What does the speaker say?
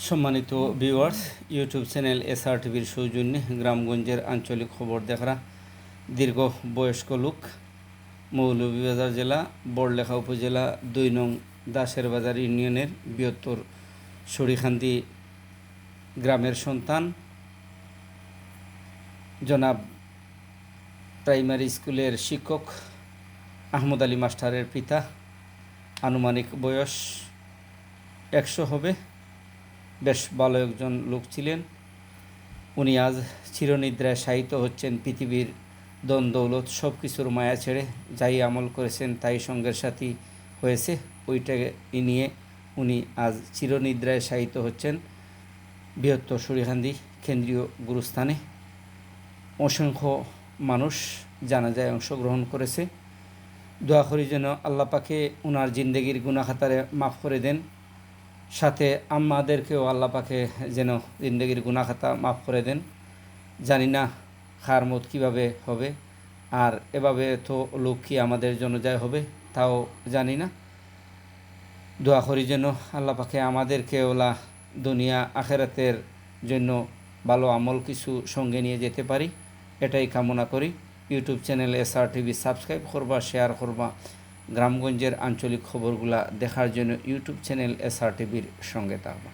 সম্মানিত viewers YouTube channel SR টিভির সৌজন্যে গ্রামগঞ্জের আঞ্চলিক খবর দেখারা। দীর্ঘ বয়স্ক লোক, মৌলভীবাজার জেলা, বড়লেখা উপজেলা, দুই নং দাসের বাজার ইউনিয়নের বৃহত্তর সরিখান্দি গ্রামের সন্তান। জনাব প্রাইমারি স্কুলের শিক্ষক আহমদ আলী মাস্টারের পিতা। আনুমানিক বয়স একশো হবে। বেশ ভালো একজন লোক ছিলেন। উনি আজ চিরনিদ্রায় শায়িত হচ্ছেন। পৃথিবীর দন দৌলত সব কিছুর মায়া ছেড়ে যাই আমল করেছেন, তাই সঙ্গের সাথী হয়েছে। ওইটাকে নিয়ে উনি আজ চিরনিদ্রায় শায়িত হচ্ছেন। বৃহত্তর সুরিহান্দি কেন্দ্রীয় গুরুস্থানে। অসংখ্য মানুষ জানাজায় অংশগ্রহণ করেছে। দোয়া করি যেন আল্লাপাকে ওনার জিন্দগির গুনাখাতারে মাফ করে দেন। সাথে আম্মাদেরকেও আল্লাহ পাকে যেন জিন্দগির গুনাখাতা মাফ করে দেন। জানি না খার মত কীভাবে হবে, আর এভাবে তো লোক কি আমাদের জন্য যায় হবে তাও জানি না। দোয়া করি যেন আল্লাহ পাকে আমাদেরকে ওলা দুনিয়া আখেরাতের জন্য ভালো আমল কিছু সঙ্গে নিয়ে যেতে পারি। এটাই কামনা করি। YouTube channel S R TV subscribe করবা, শেয়ার করবা। গ্রামগঞ্জের আঞ্চলিক খবরগুলা দেখার জন্য ইউটিউব চ্যানেল এসআর টিভির সঙ্গে থাকবা